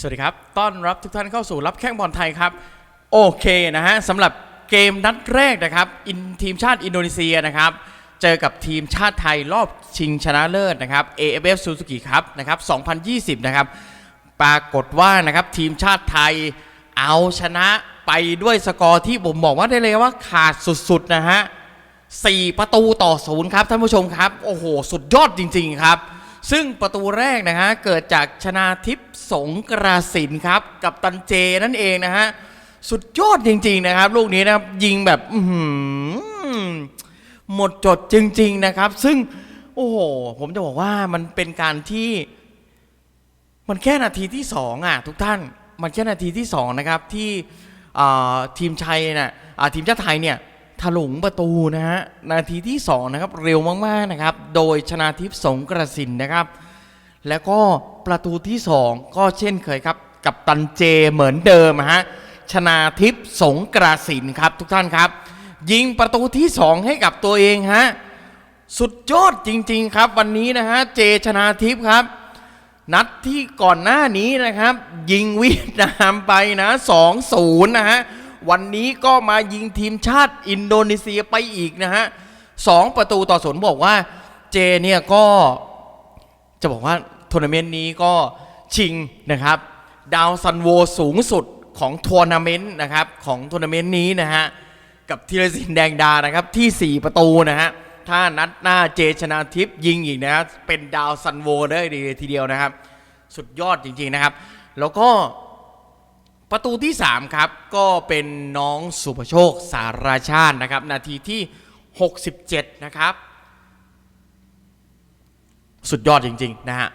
สวัสดีครับ ต้อนรับทุกท่านเข้าสู่รับแข้งบอลไทยครับ โอเคนะฮะสำหรับเกมนัดแรกนะครับอินทีมชาติอินโดนีเซียนะครับ เจอกับทีมชาติไทยรอบชิงชนะเลิศนะครับ AFF Suzuki ครับนะครับ2020 นะครับ ปรากฏว่านะครับทีมชาติไทยเอาชนะไปด้วยสกอร์ที่ผมบอกว่าได้เลยว่าขาดสุดๆนะฮะ4ประตูต่อศูนย์ครับท่านผู้ชมครับ โอ้โห สุดยอดจริง ๆ ครับ ซึ่งประตูแรกนะฮะเกิดจากชนาทิพย์สงกราสินครับ กับตันเจนั่นเองนะฮะสุดยอดจริง ๆนะครับ ลูกนี้นะครับยิงแบบหหมดจดจริง ๆนะครับ ซึ่งโอ้โหผมจะบอกว่ามันเป็นการที่ มันแค่นาทีที่สองอะทุกท่าน มันแค่นาทีที่สองนะครับที่ทีมชัยน่ะอ่าทีมชาติไทยเนี่ย ถลุงประตูนะฮะนาทีที่สองนะครับ เร็วมาก ๆ นะครับ โดยชนาทิพย์สงกระสินนะครับ แล้วก็ประตูที่สองก็เช่นเคยครับ กับตันเจเหมือนเดิมฮะชนาทิพย์สงกระสินครับทุกท่านครับ ยิงประตูที่สองให้กับตัวเองฮะสุดยอดจริง ๆ ครับวันนี้นะฮะเจชนาทิพย์ครับ นัดที่ก่อนหน้านี้นะครับ ยิงเวียดนามไปนะ2-0นะฮะ วันนี้ก็มายิงทีมชาติอินโดนีเซียไปอีกนะฮะสองประตูต่อศูนย์บอกว่าเจเนี่ยก็จะบอกว่าทัวร์นาเมนต์นี้ก็ชิงนะครับ ดาวซันโวสูงสุดของทัวร์นาเมนต์นะครับของทัวร์นาเมนต์นี้นะฮะกับธีรศิลป์แดงดานะครับที่ 4 ประตูนะฮะถ้านัดหน้าเจชนาทิพย์ยิงอีกนะครับเป็นดาวซันโวได้ดีทีเดียวนะครับ สุดยอดจริงๆนะครับ แล้วก็ ประตูที่ 3 ครับ ก็เป็นน้องสุภโชคสารชาตินะครับ นาทีที่ 67 นะครับ สุดยอดจริง ๆ นะฮะ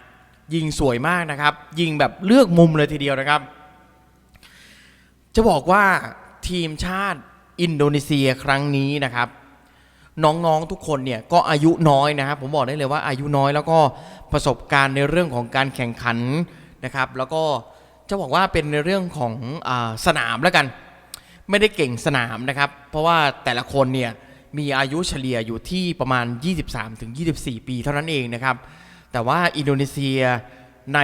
ยิงสวยมากนะครับ ยิงแบบเลือกมุมเลยทีเดียวนะครับ จะบอกว่าทีมชาติอินโดนีเซียครั้งนี้นะครับ น้องๆทุกคนเนี่ยก็อายุน้อยนะครับ ผมบอกได้เลยว่าอายุน้อยแล้วก็ประสบการณ์ในเรื่องของการแข่งขันนะครับ แล้วก็ จะบอกว่าเป็นในเรื่องของอสนามแล้วกัน ไม่ได้เก่งสนามนะครับ เพราะว่าแต่ละคนเนี่ยมีอายุเฉลี่ยอยู่ที่ประมาณ 23-24 ปีเท่านั้นเองนะครับ แต่ว่าอินโดนีเซียใน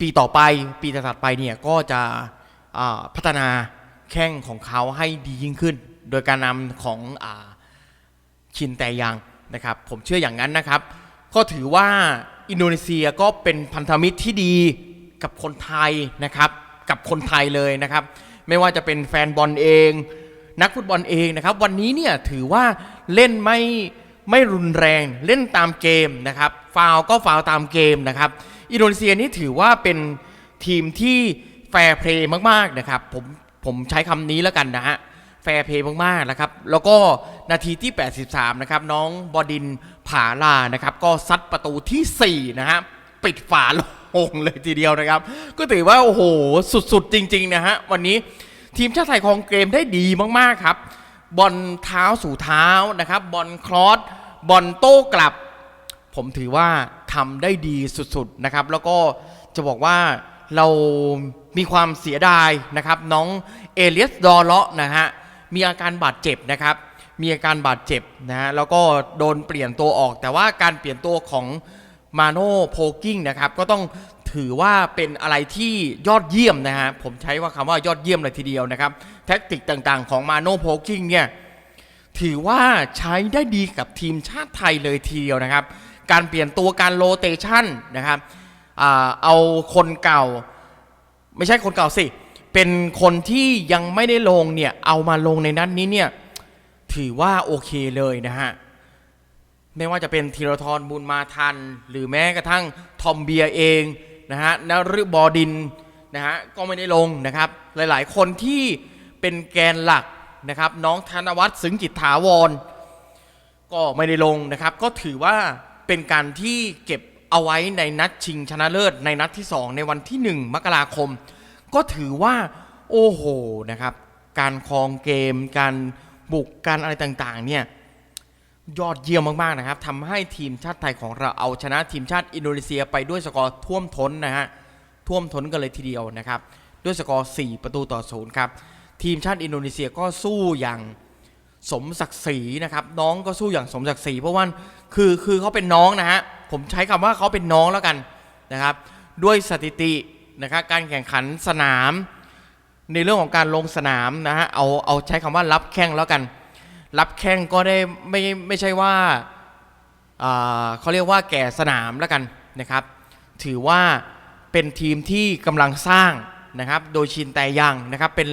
ปีต่อไปปีถัดไปเนี่ยก็จะพัฒนาแข้งของเขาให้ดียิ่งขึ้น โดยการนำของอชินแตยังนะครับ ผมเชื่ออย่างนั้นนะครับ ก็ถือว่าอินโดนีเซียก็เป็นพันธมิตรที่ดี กับคนไทยนะครับ กับคนไทยเลยนะครับ ไม่ว่าจะเป็นแฟนบอลเอง นักฟุตบอลเองนะครับ วันนี้เนี่ยถือว่าเล่นไม่ไม่รุนแรงเล่นตามเกมนะครับ ฟาวก็ฟาวตามเกมนะครับ อินโดนีเซียนี่ถือว่าเป็นทีมที่แฟร์เพลย์มากๆนะครับ ผมผมใช้คำนี้แล้วกันนะฮะแฟร์เพย์มากๆนะครับ แล้วก็นาทีที่ 83 นะครับ น้องบอดินผาลานะครับ ก็ซัดประตูทีสี่4 นะฮะ ปิดฝาลง เลยทีเดียวนะครับ ก็ถือว่าโอ้โหสุดๆจริง ๆ นะฮะวันนี้ทีมชาติไทยคองเกมได้ดีมากๆครับ บอลเท้าสู่เท้านะครับ บอลครอสบอลโต้กลับ ผมถือว่าทำได้ดีสุดๆนะครับ แล้วก็จะบอกว่าเรามีความเสียดายนะครับ น้องเอเลียสดอเลาะนะฮะมีอาการบาดเจ็บนะครับ มีอาการบาดเจ็บนะฮะแล้วก็โดนเปลี่ยนตัวออก แต่ว่าการเปลี่ยนตัวของ มาโนโพกิ้งนะครับก็ต้องถือว่าเป็นอะไรที่ยอดเยี่ยมนะฮะผมใช้ว่าคำว่ายอดเยี่ยมเลยทีเดียวนะครับ แท็กติกต่างๆของมาโนโพกิ้งเนี่ยถือว่าใช้ได้ดีกับทีมชาติไทยเลยทีเดียวนะครับ การเปลี่ยนตัวการโรเตชันนะครับอเอาคนเก่า ไม่ใช่คนเก่าสิ เป็นคนที่ยังไม่ได้ลงเนี่ย เอามาลงในนัดนี้เนี่ย ถือว่าโอเคเลยนะฮะ ไม่ว่าจะเป็นธีรทรบุญมาทัน หรือแม้กระทั่งทอมเบียเองนะฮะนฤบอดินนะฮะก็ไม่ได้ลงนะครับ หลายๆ คนที่เป็นแกนหลักนะครับ น้องธนวัฒน์สึงจิตถาวร ก็ไม่ได้ลงนะครับ ก็ถือว่าเป็นการที่เก็บเอาไว้ในนัดชิงชนะเลิศในนัดที่ 2 ในวันที่ 1 มกราคม ก็ถือว่าโอ้โหนะครับ การครองเกม การบุกการอะไรต่างๆเนี่ย ยอดเยี่ยมมากๆนะครับทำให้ทีมชาติไทยของเราเอาชนะทีมชาติอินโดนีเซียไปด้วยสกอร์ท่วมท้นนะฮะท่วมท้นกันเลยทีเดียวนะครับ ด้วยสกอร์ 4 ประตูต่อศูนย์ครับ ทีมชาติอินโดนีเซียก็สู้อย่างสมศักดิ์ศรีนะครับ น้องก็สู้อย่างสมศักดิ์ศรีเพราะว่าคือคือเขาเป็นน้องนะฮะผมใช้คำว่าเขาเป็นน้องแล้วกันนะครับ ด้วยสถิตินะครับการแข่งขันสนาม ในเรื่องของการลงสนามนะฮะเอาเอาใช้คำว่ารับแข้งแล้วกัน รับแข้งก็ได้ไม่ไม่ใช่ว่าเขาเรียกว่าแก่สนามแล้วกันนะครับ ถือว่าเป็นทีมที่กำลังสร้างนะครับ โดยชินแต่ยังนะครับ เป็น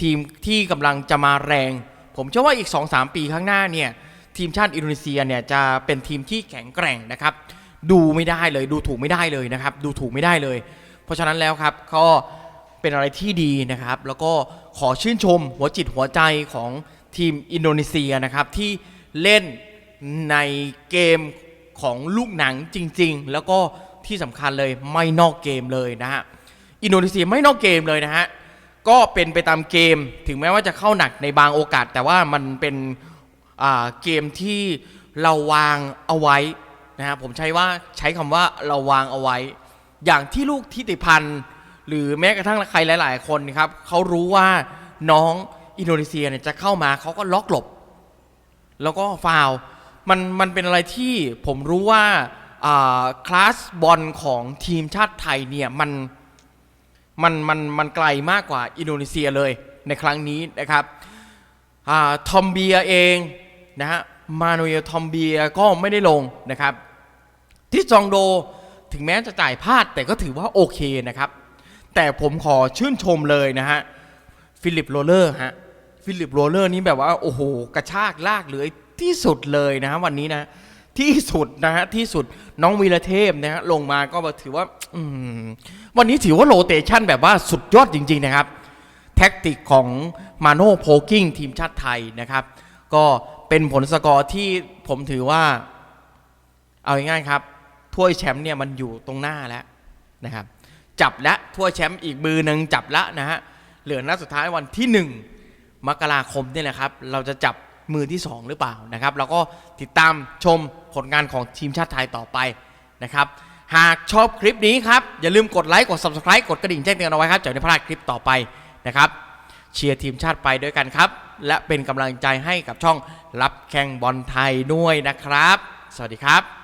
ทีมที่กำลังจะมาแรง ผมเชื่อว่าอีก 2-3 ปีข้างหน้าเนี่ยทีมชาติอินโดนีเซียเนี่ยจะเป็นทีมที่แข็งแกร่งนะครับ ดูไม่ได้เลย ดูถูกไม่ได้เลยนะครับ ดูถูกไม่ได้เลย เพราะฉะนั้นแล้วครับก็เป็นอะไรที่ดีนะครับ แล้วก็ขอชื่นชมหัวจิตหัวใจของ ทีมอินโดนีเซียนะครับที่เล่นในเกมของลูกหนังจริง ๆ แล้วก็ที่สำคัญเลยไม่นอกเกมเลยนะฮะอินโดนีเซียไม่นอกเกมเลยนะฮะก็เป็นไปตามเกมถึงแม้ว่าจะเข้าหนักในบางโอกาส แต่ว่ามันเป็นเกมที่เราวางเอาไว้นะฮะผมใช้ว่าใช้คำว่าเราวางเอาไว้ อย่างที่ลูกทิติพันธ์หรือแม้กระทั่งใครหลาย ๆ คนครับเขารู้ว่าน้อง อินโดนีเซียเนี่ยจะเข้ามาเขาก็ล็อกหลบ แล้วก็ฟาวมันมันเป็นอะไรที่ผมรู้ว่าคลาสบอลของทีมชาติไทยเนี่ยมันมันมันมันไกลมากกว่าอินโดนีเซียเลยในครั้งนี้นะครับอทอมเบียเองนะฮะมาโนเอลทอมเบียก็ไม่ได้ลงนะครับ ที่จองโดถึงแม้จะจ่ายพลาดแต่ก็ถือว่าโอเคนะครับ แต่ผมขอชื่นชมเลยนะฮะ ฟิลิปโรเลอร์ฮะ ฟิลิปโรเลอร์นี่แบบว่าโอ้โหกระชากลากเลยที่สุดเลยนะฮะวันนี้นะที่สุดนะฮะที่สุดน้องวีรเทพนะฮะลงมาก็ถือว่าอืวันนี้ถือว่าโรเตชันแบบว่าสุดยอดจริง ๆนะครับ แท็กติกของมาโน่โพกิ้งทีมชาติไทยนะครับ ก็เป็นผลสกอร์ที่ผมถือว่า เอาง่ายๆครับ ถ้วยแชมป์เนี่ยมันอยู่ตรงหน้าแล้วนะครับ จับและถ้วยแชมป์อีกมือหนึ่งจับละนะฮะเหลือนัดสุดท้ายวันที่1 มกราคมเนี่ยแหละครับ เราจะจับมือที่ 2 หรือเปล่านะครับแล้วก็ติดตามชมผลงานของทีมชาติไทยต่อไปนะครับ หากชอบคลิปนี้ครับ อย่าลืมกดไลค์กด subscribe กดกระดิ่งแจ้งเตือนเอาไว้ครับจะได้ไม่พลาดคลิปต่อไปนะครับเชียร์ทีมชาติไปด้วยกันครับ และเป็นกำลังใจให้กับช่องรับแข่งบอลไทยด้วยนะครับ สวัสดีครับ